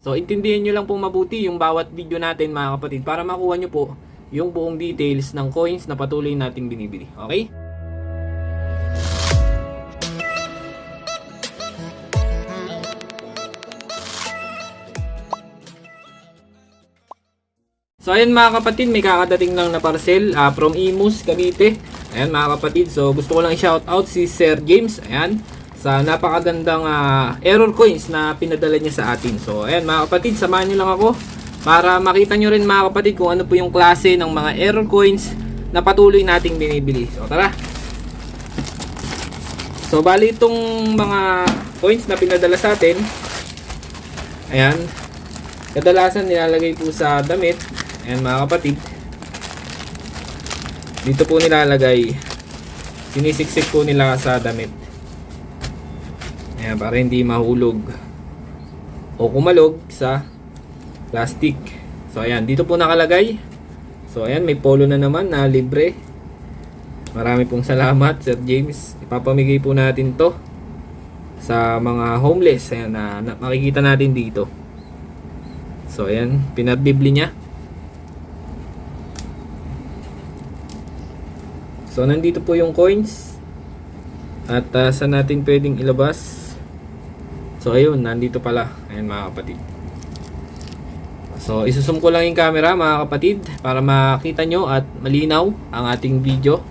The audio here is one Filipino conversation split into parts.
So, intindihin nyo lang po mabuti yung bawat video natin mga kapatid para makuha nyo po yung buong details ng coins na patuloy nating binibili. Okay? So ayun mga kapatid, may kakadating lang na parcel ah, from Imus, Cavite. Ayan mga kapatid, so gusto ko lang i-shout out si Sir James. Ayan, sa napakagandang ah, error coins na pinadala niya sa atin. So ayan mga kapatid, samahan niyo lang ako para makita niyo rin mga kapatid kung ano po yung klase ng mga error coins na patuloy nating binibili. So tara. So bali itong mga coins na pinadala sa atin, ayan, kadalasan nilalagay po sa damit. Ayan mga kapatid. Dito po nilalagay. Sinisiksik po nila sa damit. Ayan, para hindi mahulog o kumalog sa plastic. So ayan, dito po nakalagay. So ayan, may polo na naman na libre. Marami pong salamat Sir James. Ipapamigay po natin to sa mga homeless ayan, na, na makikita natin dito. So ayan, pinabibli niya. So nandito po yung coins. At uh, saan natin pwedeng ilabas? So ayun, nandito pala. Ayan mga kapatid. So isusum ko lang yung camera mga kapatid para makita nyo at malinaw ang ating video.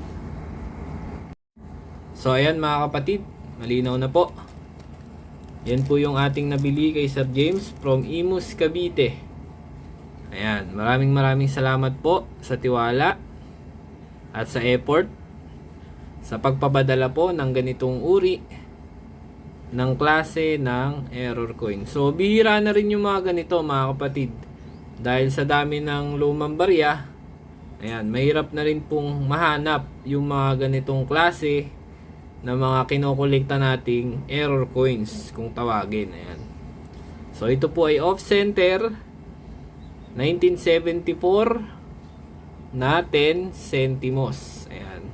So ayan mga kapatid, malinaw na po. Yan po yung ating nabili kay Sir James from Imus, Cavite. Ayan, maraming maraming salamat po sa tiwala at sa effort sa pagpapadala po ng ganitong uri ng klase ng error coin. So, bihira na rin yung mga ganito mga kapatid. Dahil sa dami ng lumang barya, ayan, mahirap na rin pong mahanap yung mga ganitong klase na mga kinokolekta nating error coins kung tawagin. Ayan. So, ito po ay off-center 1974 na 10 centimos. Ayan.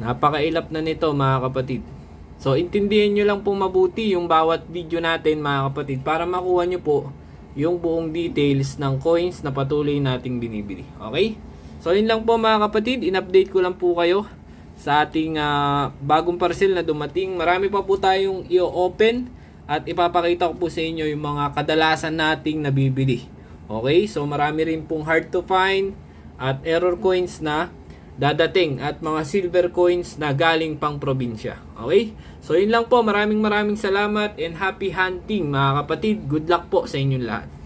Napakailap na nito mga kapatid. So, intindihin nyo lang po mabuti yung bawat video natin mga kapatid para makuha nyo po yung buong details ng coins na patuloy nating binibili. Okay? So, yun lang po mga kapatid. In-update ko lang po kayo sa ating ah, bagong parcel na dumating. Marami pa po tayong i-open at ipapakita ko po sa inyo yung mga kadalasan nating nabibili. Okay? So, marami rin pong hard to find at error coins na dadating at mga silver coins na galing pang probinsya. Okay? So yun lang po. Maraming maraming salamat and happy hunting mga kapatid. Good luck po sa inyong lahat.